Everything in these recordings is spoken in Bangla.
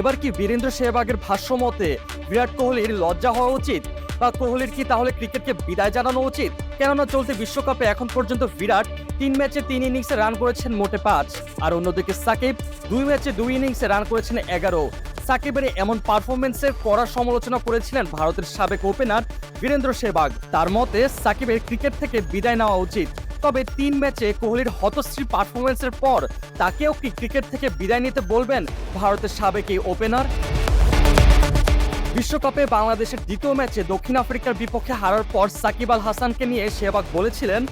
এবার কি বীরেন্দ্র সেহবাগের ভাষ্য মতে বিরাট কোহলির লজ্জা হওয়া উচিত? বা কোহলির কি তাহলে ক্রিকেটকে বিদায় জানানো উচিত? কেননা চলতি বিশ্বকাপে এখন পর্যন্ত বিরাট তিন ম্যাচে তিন ইনিংসে রান করেছেন মোটে পাঁচ। আর অন্যদিকে সাকিব দুই ম্যাচে দুই ইনিংসে রান করেছেন এগারো। সাকিবের এমন পারফরমেন্সের কড়া সমালোচনা করেছিলেন ভারতের সাবেক ওপেনার বীরেন্দ্র সেহবাগ। তার মতে সাকিবের ক্রিকেট থেকে বিদায় নেওয়া উচিত। তবে তিন ম্যাচে কোহলির হতশ্রী পারফরমেন্সের পর তাকেও কি ক্রিকেট থেকে বিদায় নিতে বলবেন ভারতের সাবেক এই ওপেনার? বিশ্বকাপে বাংলাদেশের দ্বিতীয় ম্যাচে দক্ষিণ আফ্রিকার বিপক্ষে হারার পর সাকিব আল হাসানকে নিয়ে সেহবাগ বলেছিলেন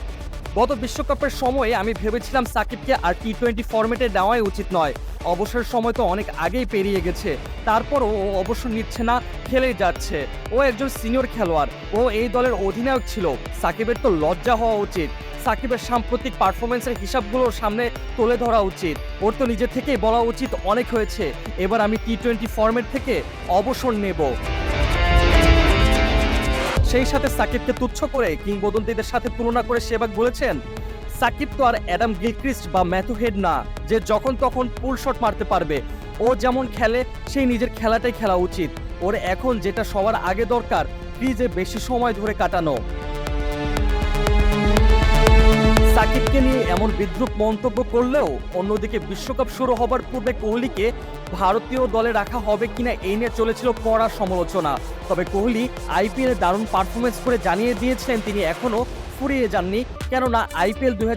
গত বিশ্বকাপের সময়ে আমি ভেবেছিলাম সাকিবকে আর টি টোয়েন্টি ফরম্যাটে নেওয়াই উচিত নয়। অবসর সময় তো অনেক আগেই পেরিয়ে গেছে। তারপরও ও অবসর নিচ্ছে না, খেলেই যাচ্ছে। ও একজন সিনিয়র খেলোয়াড়। ও এই দলের অধিনায়ক ছিল। সাকিবের তো লজ্জা হওয়া উচিত। সাকিবের সাম্প্রতিক পারফরমেন্সের হিসাবগুলো সামনে তুলে ধরা উচিত। ওর তো নিজে থেকেই বলা উচিত অনেক হয়েছে। এবার আমি টি টোয়েন্টি ফরম্যাট থেকে অবসর নেব। সেই সাথে সাকিবকে তুচ্ছ করে কিংবদন্তিদের সাথে তুলনা করে সেবাগ বলেছেন, সাকিব তো আর অ্যাডাম গিলক্রিস্ট বা ম্যাথু হেড না, যে যখন তখন পুল শট মারতে পারবে। ও যেমন খেলে, সেই নিজের খেলাটাই খেলা উচিত। ওর এখন যেটা সবার আগে দরকার ক্রিজে বেশি সময় ধরে কাটানো। সাকিবকে নিয়ে এমন বিদ্রুপ মন্তব্য করলেও অন্যদিকে বিশ্বকাপ শুরু হবার পূর্বে কোহলিকে ভারতীয় দলে রাখা হবে কিনা এই নিয়ে চলেছিল কড়া সমালোচনা। তবে কোহলি আইপিএলে দারুণ পারফরমেন্স করে জানিয়ে দিয়েছিলেন তিনি এখনও ফুরিয়ে যাননি, কেননা আইপিএল দুই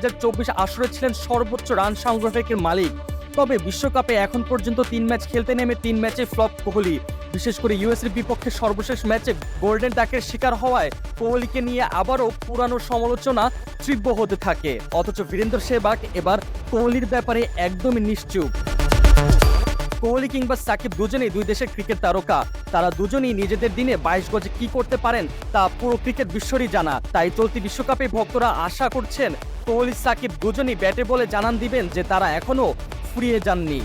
আসরে ছিলেন সর্বোচ্চ রান সংগ্রাহকের মালিক। তবে বিশ্বকাপে এখন পর্যন্ত তিন ম্যাচ খেলতে নেমে তিন ম্যাচে ফ্লপ কোহলি। বিশেষ করে ইউএসের বিপক্ষে সর্বশেষ ম্যাচে গোল্ডেন ডাকের শিকার হওয়ায় কোহলিকে নিয়ে আবারও পুরানো সমালোচনা তীব্র হতে থাকে। অথচ বীরেন্দ্র সেহবাগ এবার কোহলির ব্যাপারে একদমই নিশ্চুপ। কোহলি কিংবা সাকিব দুজনেই দুই দেশের ক্রিকেট তারকা। তারা দুজনেই নিজেদের দিনে বাইশ গজে কি করতে পারেন তা পুরো ক্রিকেট বিশ্বরই জানা। তাই চলতি বিশ্বকাপে ভক্তরা আশা করছেন কোহলি সাকিব দুজনেই ব্যাটে বলে জানান দিবেন যে তারা এখনও ফুরিয়ে যাননি।